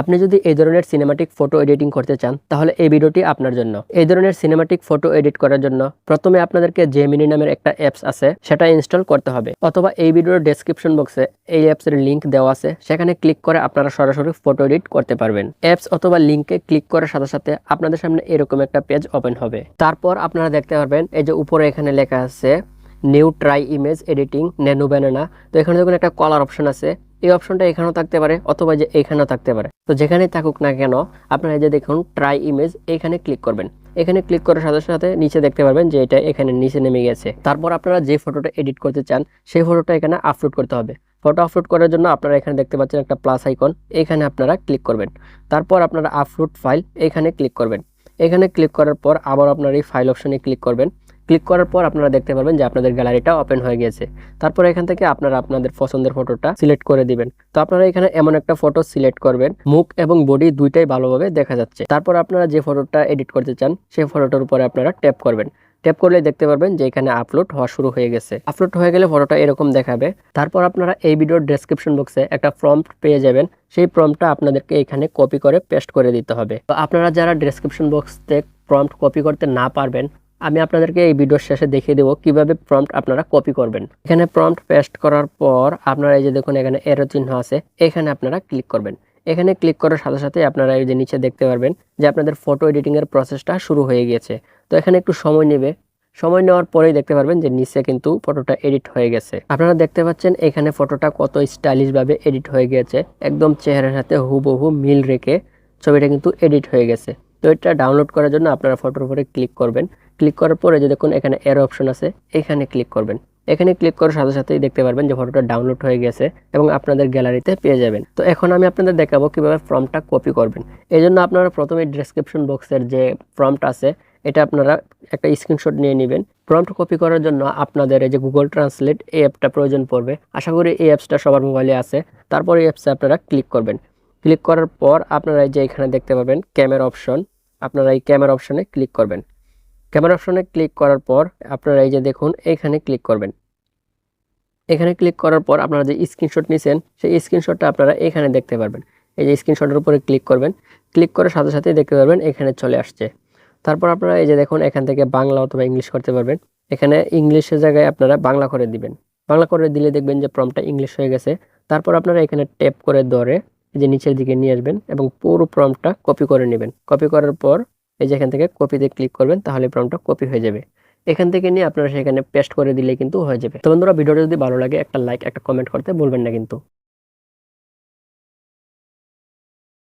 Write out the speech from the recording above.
আপনি যদি এই ধরনের সিনেমাটিক ফটো এডিটিং করতে চান, তাহলে এই ভিডিওটি আপনার জন্য। এই ধরনের সিনেমাটিক ফটো এডিট করার জন্য প্রথমে আপনাদেরকে জেমিনি নামের একটা অ্যাপস আছে, সেটা ইনস্টল করতে হবে। অথবা এই ভিডিওর ডেসক্রিপশন বক্সে এই অ্যাপসের লিঙ্ক দেওয়া আছে, সেখানে ক্লিক করে আপনারা সরাসরি ফটো এডিট করতে পারবেন। অ্যাপস অথবা লিংকে ক্লিক করার সাথে সাথে আপনাদের সামনে এরকম একটা পেজ ওপেন হবে। তারপর আপনারা দেখতে পারবেন, এই যে উপরে এখানে লেখা আছে new try image editing nano banana তো এখানে দেখুন একটা কলার অপশন আছে এই অপশনটা এখানেও থাকতে পারে অথবা যে এখানেও থাকতে পারে। তো যেখানেই থাকুক না কেন, আপনারা যে দেখুন ট্রাই ইমেজ এখানে ক্লিক করবেন। এখানে ক্লিক করার সাথে সাথে নিচে দেখতে পারবেন যে এটা এখানে নিচে নেমে গেছে। তারপর আপনারা যে ফটোটা এডিট করতে চান, সেই ফটোটা এখানে আপলোড করতে হবে। ফটো আপলোড করার জন্য আপনারা এখানে দেখতে পাচ্ছেন একটা প্লাস আইকন এখানে আপনারা ক্লিক করবেন। তারপর আপনারা আপলোড ফাইল এখানে ক্লিক করবেন। এখানে ক্লিক করার পর আবার আপনার এই ফাইল অপশনে ক্লিক করবেন। ক্লিক করার পর আপনারা দেখতে পারবেন যে আপনাদের গ্যালারিটা ওপেন হয়ে গেছে তারপর এখান থেকে আপনারা আপনাদের পছন্দের ফটোটা সিলেক্ট করে দিবেন। তো আপনারা এখানে এমন একটা ফটো সিলেক্ট করবেন। মুখ এবং বডি দুইটাই ভালোভাবে দেখা যাচ্ছে। তারপর আপনারা যে ফটোটা এডিট করতে চান, সেই ফটোটার উপরে আপনারা ট্যাপ করবেন। ট্যাপ করলে দেখতে পারবেন যে এখানে আপলোড হওয়া শুরু হয়ে গেছে। আপলোড হয়ে গেলে ফটোটা এরকম দেখাবে। তারপর আপনারা এই ভিডিওর ডেসক্রিপশন বক্সে একটা ফর্ম পেয়ে যাবেন। সেই প্রম্পটটা আপনাদেরকে এখানে কপি করে পেস্ট করে দিতে হবে। তো আপনারা যারা ডেসক্রিপশন বক্স থেকে প্রম্পট কপি করতে না পারবেন, আমি আপনাদেরকে এই ভিডিওর শেষে দেখিয়ে দেবো কীভাবে প্রম্পট আপনারা কপি করবেন। এখানে প্রম্পট পেস্ট করার পর আপনারা এই যে দেখুন এখানে এরো চিহ্ন আছে, এখানে আপনারা ক্লিক করবেন। এখানে ক্লিক করার সাথে সাথে আপনারা এই যে নিচে দেখতে পারবেন যে আপনাদের ফটো এডিটিং এর প্রসেসটা শুরু হয়ে গিয়েছে। তো এখানে একটু সময় নেবে সময় নেওয়ার পরেই দেখতে পারবেন যে নিচে কিন্তু ফটোটা এডিট হয়ে গেছে। আপনারা দেখতে পাচ্ছেন এখানে ফটোটা কত স্টাইলিশ ভাবে এডিট হয়ে গেছে একদম চেহারার সাথে হুবহু মিল রেখে ছবিটা কিন্তু এডিট হয়ে গেছে। তো এটা ডাউনলোড করার জন্য আপনারা ফটোর উপরে ক্লিক করবেন। ক্লিক করার পরে যে দেখুন এখানে এর অপশন আছে, এখানে ক্লিক করবেন। এখানে ক্লিক করার সাথে সাথেই দেখতে পারবেন যে ফটোটা ডাউনলোড হয়ে গেছে এবং আপনাদের গ্যালারিতে পেয়ে যাবেন। তো এখন আমি আপনাদের দেখাবো কীভাবে ফর্মটা কপি করবেন। এই জন্য আপনারা প্রথমে ডেসক্রিপশন বক্সের যে ফর্মটা আছে এটা আপনারা একটা স্ক্রিনশট নিয়ে নেবেন। প্রম্পট কপি করার জন্য আপনাদের এই যে গুগল ট্রান্সলেট এই অ্যাপটা প্রয়োজন পড়বে। আশা করি এই অ্যাপসটা সবার মোবাইলে আছে। তারপর এই অ্যাপসে আপনারা ক্লিক করবেন। ক্লিক করার পর আপনারা এই যে এখানে দেখতে পাবেন ক্যামেরা অপশন আপনারা এই ক্যামেরা অপশনে ক্লিক করবেন। ক্যামেরা অপশনে ক্লিক করার পর আপনারা এই যে দেখুন, এখানে ক্লিক করবেন। এখানে ক্লিক করার পর আপনারা যে স্ক্রিনশট নিছেন, সেই স্ক্রিনশটটা আপনারা এখানে দেখতে পারবেন। এই যে স্ক্রিনশটের উপরে ক্লিক করবেন। ক্লিক করার সাথে সাথে দেখতে পারবেন এখানে চলে আসছে। তারপর আপনারা এই যে দেখুন, এখান থেকে বাংলা অথবা ইংলিশ করতে পারবেন। এখানে ইংলিশের জায়গায় আপনারা বাংলা করে দিবেন। বাংলা করে দিলে দেখবেন যে প্রমটা ইংলিশ হয়ে গেছে। তারপর আপনারা এখানে ট্যাপ করে ধরে এই যে নিচের দিকে নিয়ে আসবেন এবং পুরো প্রমটা কপি করে নেবেন। কপি করার পর এই যে এখান থেকে কপিতে ক্লিক করবেন, তাহলে প্রমটা কপি হয়ে যাবে। এখান থেকে নিয়ে আপনারা সেখানে পেস্ট করে দিলে কিন্তু হয়ে যাবে। তো বন্ধুরা, ভিডিওটা যদি ভালো লাগে, একটা লাইক একটা কমেন্ট করতে বলবেন না কিন্তু।